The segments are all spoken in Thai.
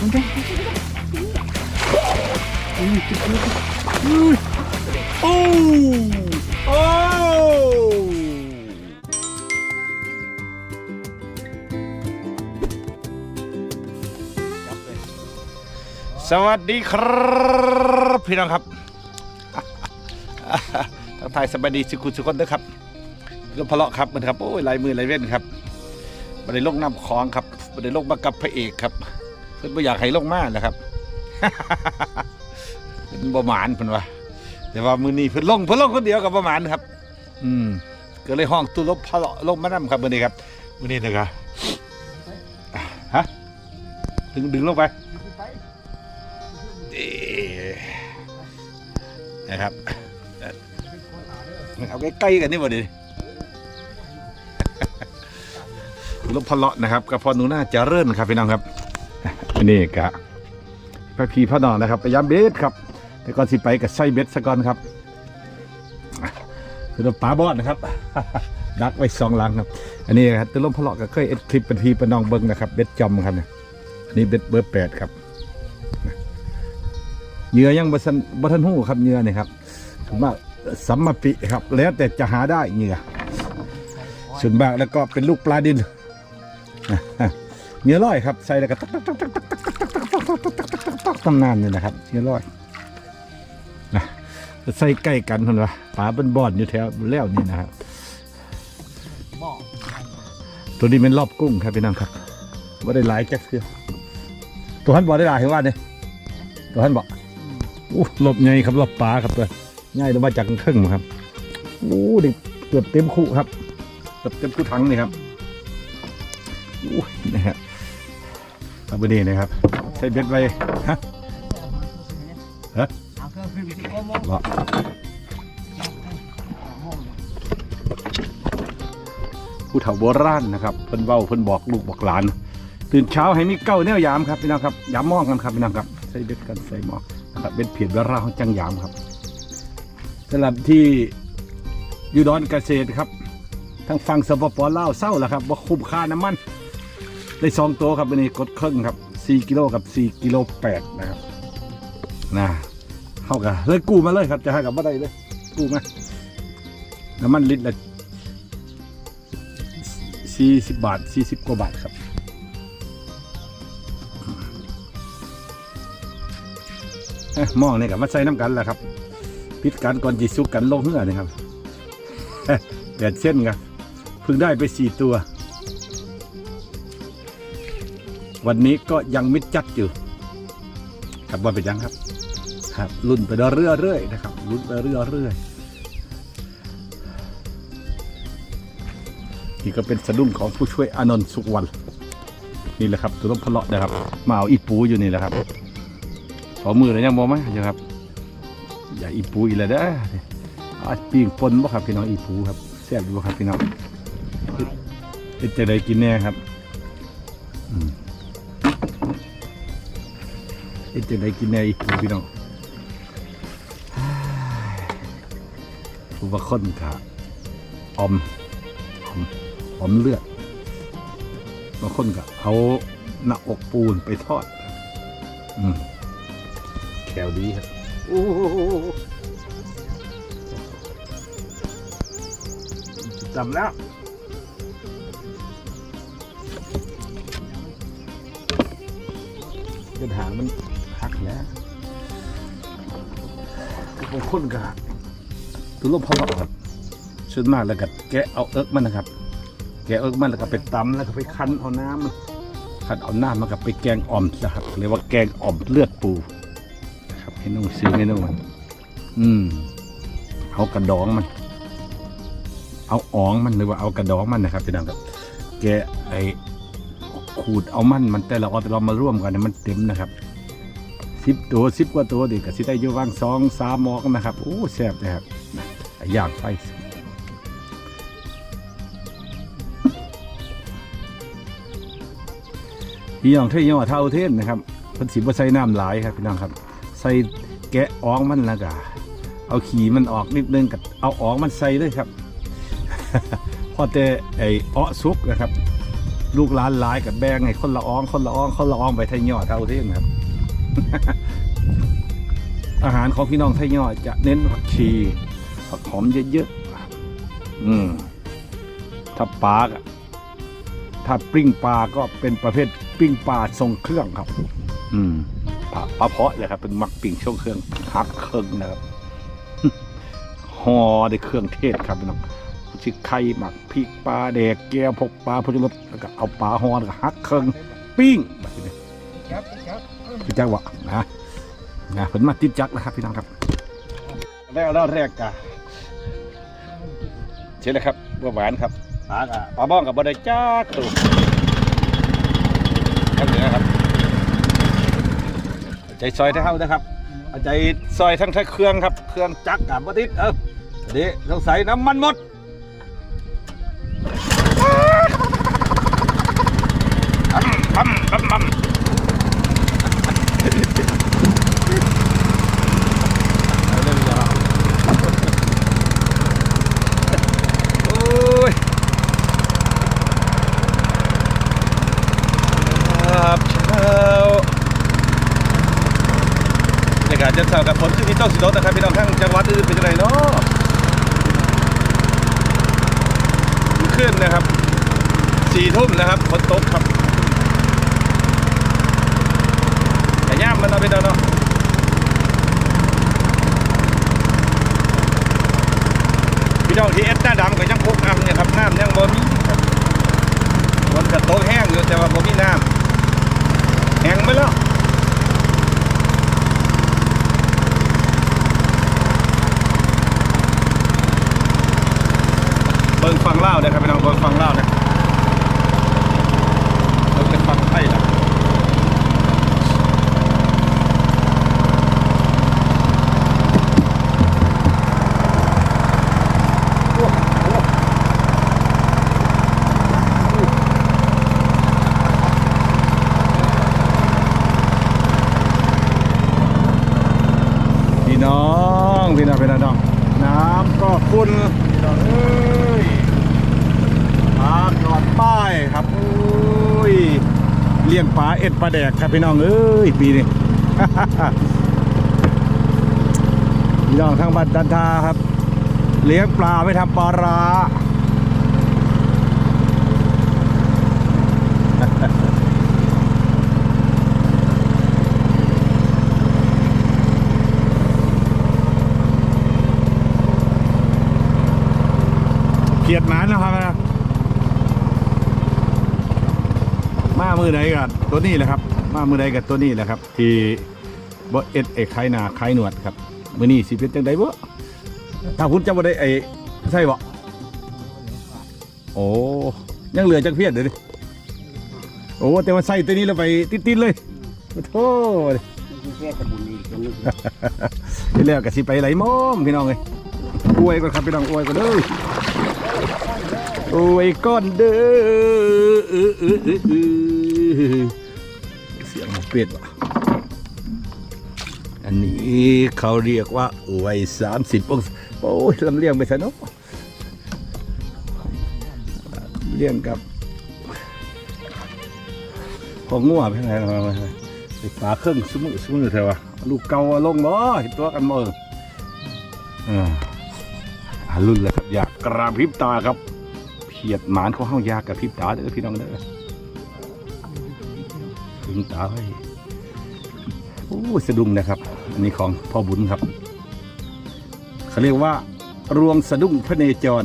มันจะอุ้ยอุ้ยโอ้โอ้สวัสดีครับพี่น้องครับทักทายสบายดีสุขุสุขคนเด้อครับรถพะเลาะครับมันครับโอ้ยลายมือลายเว้นครับบันไดลงน้ำคลองครับบันไดลงมากับพระเอกครับ เพิ่นบ่อยากให้ลงมานะครับเพิ่นบ่หมานเพิ่นว่าแต่ว่ามื้อนี้เพิ่นลงเพิ่นลงคนเดียวกับบ่หมานครับ อืมก็เลยห้องตู้ลบพะเลาะลงมานํครับมื้อนี้ครับมื้อนี้นะครับอะฮะดึงดึงลงไปนะครับเอาใกล้ๆกันนี่บ่ดิรถพะเลาะนะครับกระพาะหนูน่าจะเริ่นครับพี่น้องครับ อันนี้กะพระพีพระนองนะครับไปย้ำเบสครับ แต่ก่อนสิไปกับไส้เบสซะก่อนครับคือปลาบอดนะครับ ดักไว้สองลังครับ อันนี้ครับตัวลมพะเลาะก็เคยเอ็ดคลิปเป็นพีเป็นน้องเบิ้งนะครับเบสจอมครับเนี่ยนนี้เบสเบอร์แปดครับเหยื่อยังบัทันบัทันหู้ครับเหยื่อเนี่ยครับถึงมาสัมมาปิครับ แล้วแต่จะหาได้เหยื่อส่วนมากแล้วก็เป็นลูกปลาดิน เนื้อร้อยครับ ใส่แล้วก็ตักตักตักตักตักตักตักตักตักตักตักตักตักตักตักตำนานนี่นะครับ เนื้อร้อยนะใส่ใกล้กันคนวะปลาเป็นบอนอยู่แถวแล้วนี่นะครับตัวนี้เป็นรอบกุ้งครับพี่น้องครับว่าได้หลายจักเสือตัวหันบ่ได้หลายเห็นว่าเนี่ยตัวหันบ่อู้หลบไงครับรอบปลาครับตัวง่ายลงมาจากเครื่องๆครับอู้ด็กเกือบเต็มคู่ครับเกือบเต็มคู่ถังนี่ครับอุ้ยนะฮะ ตาบดีนะครับใช้เบ็ดไว้ฮะฮะเหรอผู้เฒ่าโบราณนะครับเพิ่นเว้าเพิ่นบอกลูกบอกหลาน ตื่นเช้าให้มีเก้าแนวยามครับพี่น้องครับยามมองกันครับพี่น้องครับใช้เบ็ดกันใส่หมอกนะครับเบ็ดเพียรเวลาเขาจังยามครับสำหรับที่อยูดอนเกษตรครับทางฝั่งสปปลาวเศร้าแล้วครับว่าคุ้มค่าน้ำมัน ได้สองตัวครับวันนี้กดเครื่องครับสี่กิโลกับสี่กิโลแปดนะครับนะเข้ากันเลยกู้มาเลยครับ จะให้กับว่าได้เลยกู้มาน้ำมันลิตรละสี่สิบบาทสี่สิบกว่าบาทครับเอ๊ะหม้อนี่กับมาใส่น้ำกันแหละครับพิดกันก่อนจีซุกกันลงเหื่อนี่ครับแปดเส้นครับเพิ่งได้ไปสี่ตัว วันนี้ก็ยังมิดจัดอยู่ครับว่าเป็นยังครับ ครับรุ่นไปเรื่อยๆเรื่อยๆนะครับรุ่นไปเรื่อยๆเรื่อยๆนี่ก็เป็นสะดุ้งของผู้ช่วยอานนท์สุขวันนี่แหละครับตัวต้องพะเลาะนะครับ มาเอาอีปูอยู่นี่แหละครับขอมือเลยยังมองไหมเดี๋ยวครับ อย่าอีปูอีกแล้วเด้ออาปิ้งปนบ่ครับพี่น้องอีปูครับแซ่บอยู่บ่ครับพี่น้องเฮ็ดจะได้กินแน่ครับเอ็ดจะไดกินในพี่น้องผู้ว่าคนกะอมอมอมเลือดบางคนก็เอาหน้าอกปูนไปทอด อืมแขวดีครับโอ้จำแล้วเดินหางมัน บางคนก็ตัวลมพอครับส่วนมากแล้วก็แกะเอาเอิกมันนะครับ แกะเอิกมันแล้วก็ไปตำแล้วก็ไปคั้นเอาน้ำมันคั้นเอาน้ำมันก็ไปแกงอ่อมนะครับเรียกว่าแกงอ่อมเลือดปูนะครับเมนูซื้อเมนูมันอืมเอากระดองมัน เอาอ๋องมันหรือว่าเอากระดองมันนะครับพี่น้องครับ แกะไอขูดเอามันมันแต่ละออแต่เรามาร่วมกันเนี่ยมันเต็มนะครับ สิบตัวสิบกว่าตัวดิก็สิได้อยู่ว่างสองสามหมอกนะครับโอ้แซ่บเลยครับนะย่างไฟพี่น้องเที่ยวเท่าเทศนะครับพิ่นสิบ่ใส่น้ำหลายครับพี่น้องครับ ใส่แกะอ้องมันแล้วก็เอาขี่มันออกนิดนึงกับเอาอ้องมันใส่เลยครับพอแต่ไอ้อ้อซุกนะครับ ลูกหลานหลายกับแบงให้คนละอองคนละอองคนละอองไปไทยยอดเท่าที่ครับ อาหารของพี่น้องไทยยอดจะเน้นผักชีผักหอมเยอะๆอืมถ้าปลาอะถ้าปิ้งปลาก็เป็นประเภทปิ้งปลาทรงเครื่องครับ อืมปลาปลาเพาะเลยครับ เป็นมักปิ้งทรงเครื่องหักเครื่องนะครับห่อด้เครื่องเทศครับพี่น้องชิไข่หมักพริกปลาแดกแก้วพกปลาพจุรสแล้วก็เอาปลาห่อแล้วก็หักเครื่องปิ้งแบบนี้ครับ ครับพี่จักวะนะนะผลมาติดจักนะครับพี่น้องครับแล้วแล้วแรกกะเช่นเลยครับบัวหวานครับปลากะปลาบ้องกับบะไดจ้าตูครับเหนือครับ ใจซอยเท่านะครับเอาใจซอยทั้งทั้งเครื่องครับ เครื่องจักรกับบะติดเออเดี๋ยวต้องใส่น้ำมันหมดทำทำทำ เอาเรื่องยาวโอ้ยครับเช้า จะเช้ากับฝนที่นี่ต้องสิโดนะครับพี่น้องทั้งจังหวัดอื่นเป็นยังไงเนาะขึ้นนะครับสี่ทุ่มนะครับฝนตกครับแต่ย่ามมันเอาไปเนาะเนาะพี่น้องที่เอสหน้าดำก็ยังพกน้ำเนี่ยครับน้ำยังบ่มีครับฝนกระโตกแห้งอยู่แต่ว่าบ่มีน้ำแห้งไปแล้ว เบิ่งฟังเล่านะครับพี่น้องเบิงฟังเล่านะเบิ่งเป็นฟังไทยล่ะ พี่น้องพี่น้องพี่น้องน้ำก็คุณพี่น้องเอ้ยปลาก่อนป้ายครับโอ้ยเลี้ยงปลาเอ็ดปลาแดกครับพี่น้องเอ้ยปีนี้พี่น้องทางบ้านดันทาครับ เลี้ยงปลาไม่ทำปลาร้าเกียดหมานนะครับนะ มามือใดกันตัวนี้แหละครับ มามือใดกันตัวนี้แหละครับ ที่บ่เอ็ดเอกไข่นาไข่หนวดครับมือนี้สิเป็นจังไดบ่ถ้าคุณจะบ่ได้ไอ้ใช่บ่โอ้ยังเหลือจักเพียรเดี๋ยวนี้โอ้แต่ว่าใส่ตัวนี้แล้วไปติดๆเลยโอ้โหแค่ตะบุญนี่ตรงนี้ที่แล้วก็สิไปไหลม้อมพี่น้องเอ้ยอวยก่อนครับพี่น้องอวยก่อนเด้ออวยก่อนเด้อ เสียงมันเป็ดว่ะอันนี้เขาเรียกว่าอวยสามสิบองศาโอ้ยลำเลียงไปซะเนาะเลี้ยงกับของงัวไปไหนไปปลาเครื่องสมุนสมุนเถอะวะลูกเกาเอาลงบ่เห็นตัวกันบ่เอออ่าอ่ารุ่นแล้วครับอยากกระพริบตาครับเพียดหมานเของเฮายากกระพริบตาเด้อพี่น้องเด้อ งตาไว้โอ้สะดุ้งนะครับ อันนี้ของพ่อบุญครับเขาเรียกว่า รวงสะดุ้งพระเนจร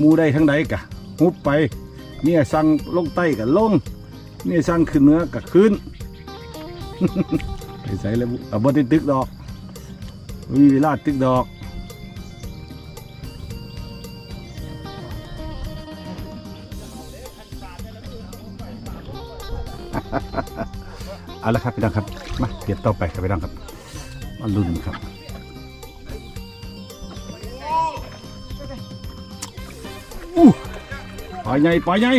มูได้ทั้งใดกะฮุบไป เนี่ยสั่งลงใต้กับลง เนี่ยสั่งขึ้นเนื้อกับขึ้นไปใส่แล้วเอาบ่ได้ตึกดอกมีเวลาตึกดอก เอาละครับพี่น้องครับ มาเก็บต่อไปครับพี่น้องครับ มาลุ้นครับ อู้ปล่อยใหญ่ปล่อยใหญ่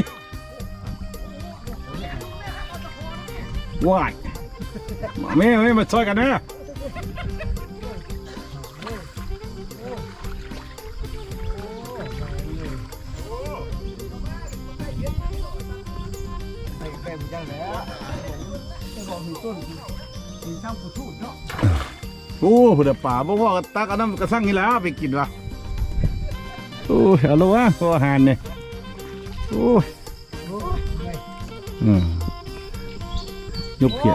ว้ายมาแม่มาช่วยกันนะ พี่จังแล้วจะบอกมีต้นมีช่างผู้ทูดเนาะโอ้ผู้ใดป่าบ่พ่อก็ตักเอาน้ำกระสังนี่แหล้วไปกินวะโอ้ยเอาละวะพออาหารเนี่ยโอ้ยโอ้ยอืมยกเพีย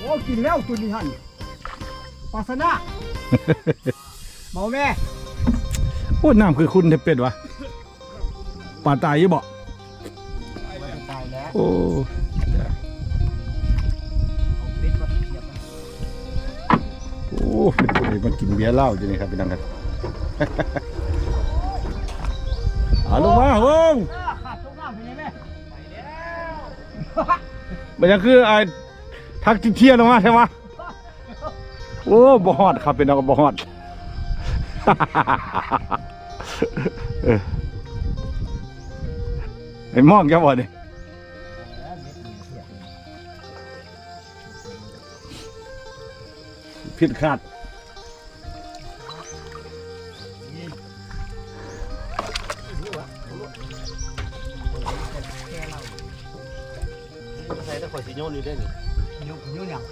โอ้กินแล้วตัวนี้หันปาสนะเมาแม่โอ้ยน้ำคือคุณเทเป็ดวะป่าตายอยี่บ่ตายแล้ว โอ้เอาเป็ดมาเทียบโอ้เป็นผู้ใดมากินเบียร์เหล้าอยู่นี่ครับพี่น้องครับเอาลงมาเฮ้งขาดตรงน้ำไปไหนแม่ไปแล้วมันยังคือไอ้ทักเที่ยงลงมาใช่ไหมโอ้บ่ฮอดครับเป็นน้องบ่ฮอดเออไอ้มองแกบ่นี่ ผิดขาดใส่ตะข่อยสิโยนอยู่ได้นี่ยุ่งยุ่งยัง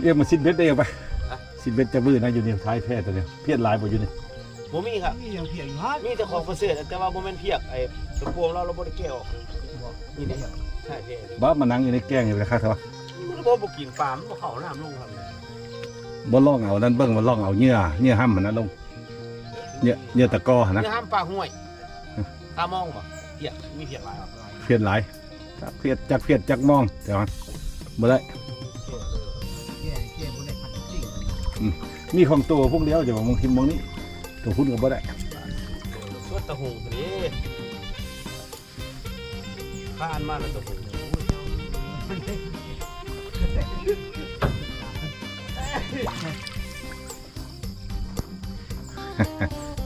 เรียกมาสิดเบ็ดได้ยังไปสิดเบ็ดจะบื้อนะอยู่นี่ท้ายแพร่ตัวเนี้ยเพี้ยนหลายบ่อยู่นี่บ่มีครับนี่ยังเพียงอยู่ฮะมีแต่ของประเสริฐแต่ว่าบ่แม่นเพียกไอ้ตะพวงเราเราบ่ได้แก้ออกนี่เด้ใช่เด้บ้ามานั่งอยู่ในแกล้งอยู่นะครับเถอะมันบ่บ่กินปลามันบ่เข้าน้ำลงครับ บ่ล่องเอานั่นเบิ่งบ่ล่องเอาเหยื่อเหยื่อห้ำมันนะลงเหยื่อเหยื่อตะกอหั่นนะ นี่ห้ามปลาห้วยตามองบ่เพียกมีเพียกหลายครับเพี้ยนหลายจักเพี้ยนจักเพี้ยนจักมองแต่ว่าบ่ได้เกี่ยเกี่ยบุญในพันจริงมีของตัวพวกเดียวจะบอกมองทิมมองนี้ตัวพุ่นก็บ่ได้สวดตะหงตัวนี้ข้านมาแล้วตะหง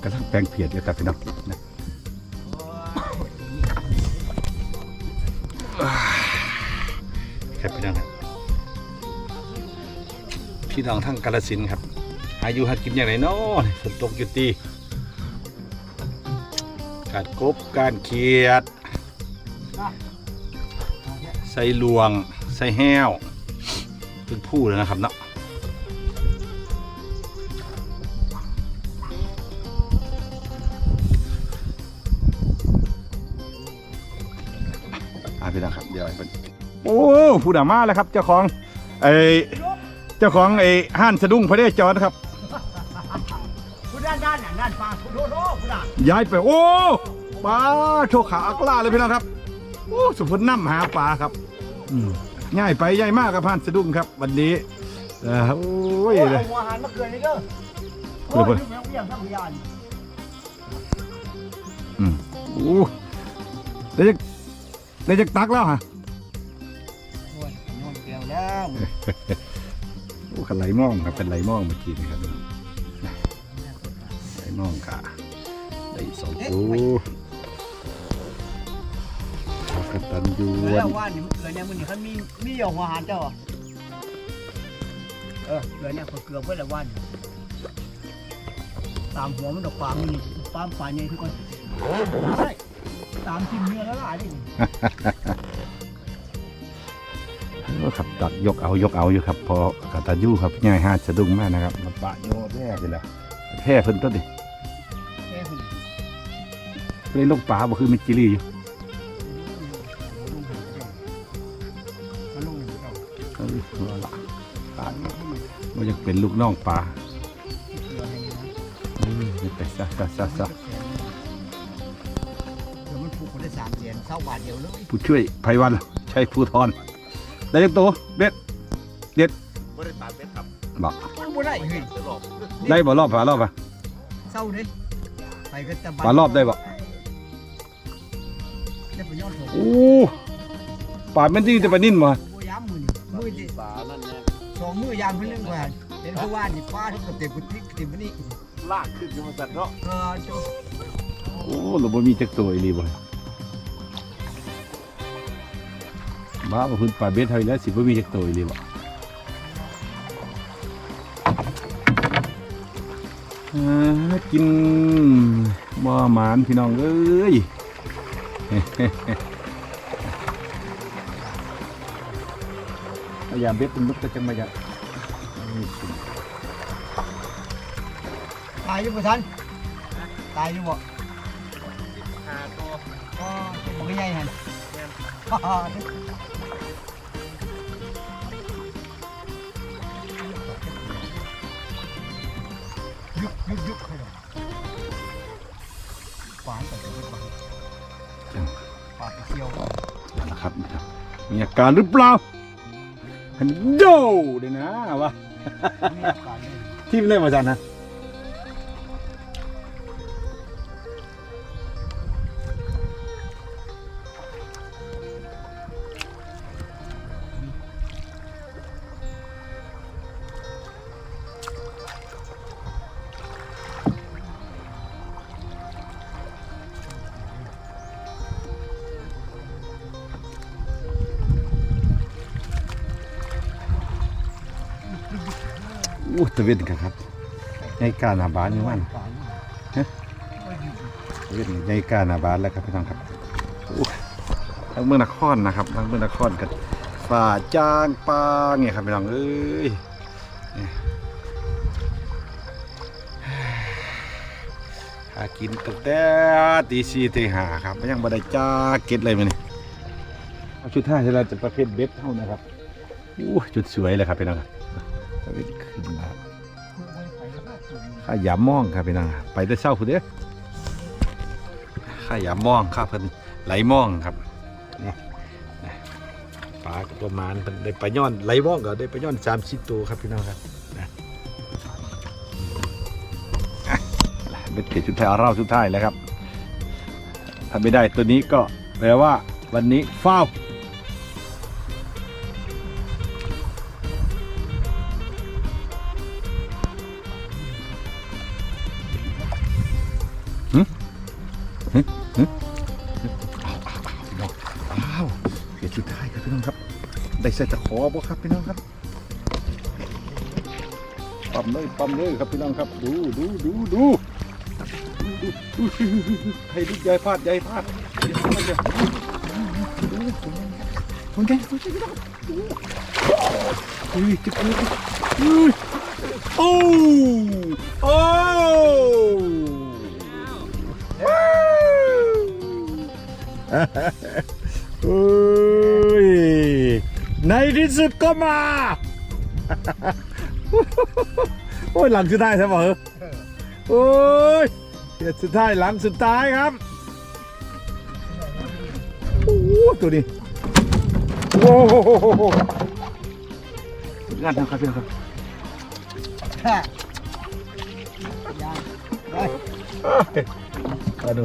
กำลังแปลงเพียดอยู่ครับพี่น้องนะครับพี่น้องครับพี่น้องทั้งกาลสินครับหายู่หากินอย่างไรเนาะฝนตกอยู่ตีการกบการเขียด ใส่ลวง ใส่แห้ว เป็นผู้เลยนะครับเนาะ พี่นะครับเดี๋ยวไอ้เพิ่นโอ้ผู้ด่ามาแล้วครับ เจ้าของไอ้เจ้าของไอ้ห้านสะดุ้งพระเดชจอดครับผู้ด้านด้านน่ะด้านฟ้าผู้โดโดผู้ด้านย้ายไปโอ้ปลาโชว์ขาอักล่าเลยพี่น้องครับโอ้สุพรรณน้ำหาปลาครับอืมง่ายไปใหญ่มากครับห้านสะดุ้งครับ วันนี้เออโอ้ยโอ้ยเลย เอาหัวหันมาเกินเลยเด้อเดี๋ยวเพิ่นโอ้ยเพียงทั้งพยาน อืมโอ้ได้จะ ได้จะตักแล้วฮะโอ้ยนอนเกลียวแล้วโอ้ขันไหลมองครับเป็นไหลมองเมื่อกี้นี่ครับไหลมองค่ะได้สองตัวกระตันยูเกลืวอนว่านี่มันเกลือเนี่ยมันนี่เขามีมีเอาหัวหันเจ้าอะเออเกลือเนี่ยเขาเกลือไว้ละวันตามหัวมันดอกปลามันนี่ปลาปลาใหญ่ทุกคนใช่ ตามทิมเนื้อแล้วล่ะนี่โอ้ครับตักยกเอายกเอาอยู่ครับพอกระตันยูครับง่ายห้าสะดุ้งมากนะครับมาปะโยแร่ไปแล้วแพร่เพิ่นต้นดิแค่คนเล่นลูกปลาบ่คือมันจิลี่อยู่มันลงหนึ่งเจ้าเอ้ยเอาละปลามันยังเป็นลูกน้องปลาเกลือให้นี่นะเอ้ยนี่ไปซะซะซะซะ บาทเดียวเลยผู้ช่วยไพวันชัยภูทรได้ยังตัวเบ็ดบ่ได้ปลาเป็ดครับบอกมันบ่ได้เฮ้ยตลอดได้บ่รอบผารอบปะเศร้าเด้ไปกันตะผารอบได้บ่ได้ประโยชน์ผมโอ้ป่าแม่นที่จะไปนิ่นบ่บ่ย้ำมือนี่มือนี่ปลานั่นแน่สองมือยามเพิ่นเรื่องว่าเป็นผู้ว่านี่ป้าทุกเต็มกุฏิเต็มนี่ลากขึ้นอยู่มาสั่นเนาะเออโจโอ้เราบ่มีจักตัวอีหลีบ่ บ้าบ่พื้นป่าเบ็ดเฮาอีแล้วสิบ่มีจักตัวอีหลีบ่อ่ากินบ่หมานพี่น้องเอ้ยพยายามเบ็ดเป็นมุกก็จะมาอยากนี่สิตายอยู่บ่ทันตายอยู่บ่หาตัวอ๋อบ่ใหญ่หั่น ยุกยุกยุกให้ดอกปานไปเลยปานปานไปเที่ยวนะครับ มีอาการหรือเปล่าฮันโดเดี๋ยวนะวะ มีอาการเลยทีมเล่นมาจันนะ เวนกันครับในการหาบานนี่มันนะเวนในการหาบานแล้วครับพี่น้องครับทางเมืองนครนะครับทางเมืองนครกันฝ่าจางปางเนี่ยครับพี่น้องเอ้ยนี่หากินตั้งแต่ตีสี่ตีห้าครับยังบ่ได้จ้าเก็ดเลยมันนี่เอาชุดท่าที่เราจะประเภทเบ็ดเท่านะครับอู้จุดสวยเลยครับพี่น้องครับตะเวนขึ้นมา ข้าหยามมองครับพี่น้องไปได้เศร้าผู้เด้อข้าหยามมองข้าเพิ่นไหลมองครับปลาประมาณเพิ่นได้ปลาย่อนไหลมองก็ได้ปลาย่อนสามสิบตัวครับพี่น้องครับเป็นเกจสุดท้ายเอาเราสุดท้ายแล้วครับถ้าไม่ได้ตัวนี้ก็แปลว่าวันนี้ฟา ส่ตะขอบ่ครับพี่น้องครับปั๊มเลยปั๊มเลยครับพี่น้องครับ ดูดูดูดูให้ดิใหญ่พลาดใหญ่พลาดเดี๋ยวมันจะดูคนแก่คนแก่พี่น้องดูเฮ้ยจะเป็นเฮ้ยโอ้โอ้ว้าวเฮ้ย ในที่สุดก็มา โอ้ยหลังสุดท้ายใช่ไหมเหรอโอ้ยเดี๋ยวสุดท้ายหลังสุดท้ายครับโอ้ตัวนี้โอ้โหงานนะครับพี่องครับไปมาดู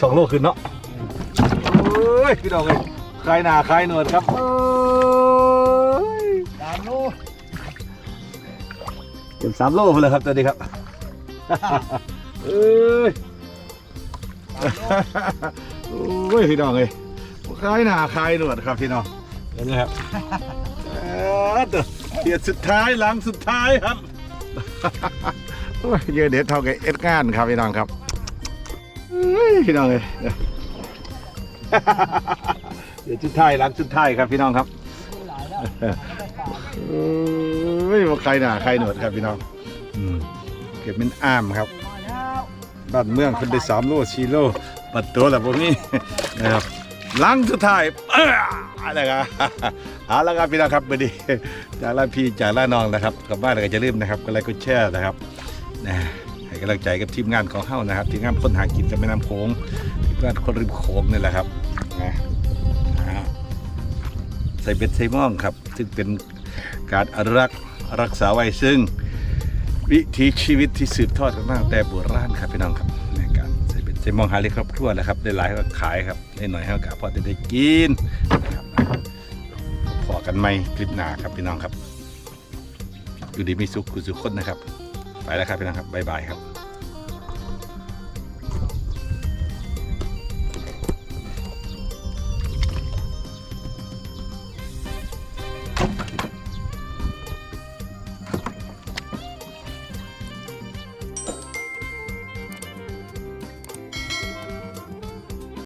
สองโลขึ้นเนาะโอ้ยพี่น้องเลย คลายหนาคลายหนวดครับโอ้ยดามโลเก็บสามโลไปเลยครับตัวนี้ครับเอ้ยโอ้ยพี่น้องเลยคลายหนาคลายหนวดครับพี่น้องเห็นไหมครับเออตัวเดียดสุดท้ายหลังสุดท้ายครับโอ้ยเยอะเด็ดเท่ากับเอ็ดก้านครับพี่น้องครับเอ้ยพี่น้องเลย เดี๋ยวสุดไทยหลังสุดไทยครับพี่น้องครับหลายแล้วเอ้ยว่าใครหนาใครหนวดครับพี่น้องเก็บเป็นอ้ามครับบ้านเมืองคนได้สามโลสี่โลปัดตัวแหละพวกนี้นะครับหลังสุดท้ายอะไรครับเอาละครับพี่น้องครับวันนี้จากลาพี่จากลาน้องนะครับกลับบ้านก็จะลืมนะครับก็ไลค์กดแชร์นะครับนะให้กำลังใจกับทีมงานของเฮ้านะครับทีมงานคนหากินกับแม่น้ำโขงทีมงานคนริมโขงนี่แหละครับนะ ใส่เบ็ดไซมองครับ ซึ่งเป็นการอนุรักษ์รักษาไว้ซึ่งวิถีชีวิตที่สืบทอดกันมาตั้งแต่โบราณครับพี่น้องครับในการใส่เป็นใส่มองหาเลี้ยงครอบครัวแหละครับได้หลายก็ขายครับได้หน่อยให้กับพอจะได้กินนะครับพอกันไหมคลิปหน้าครับพี่น้องครับ อยู่ดีมีสุขคุณสุขคนนะครับ ไปแล้วครับพี่น้องครับบ๊ายบายครับ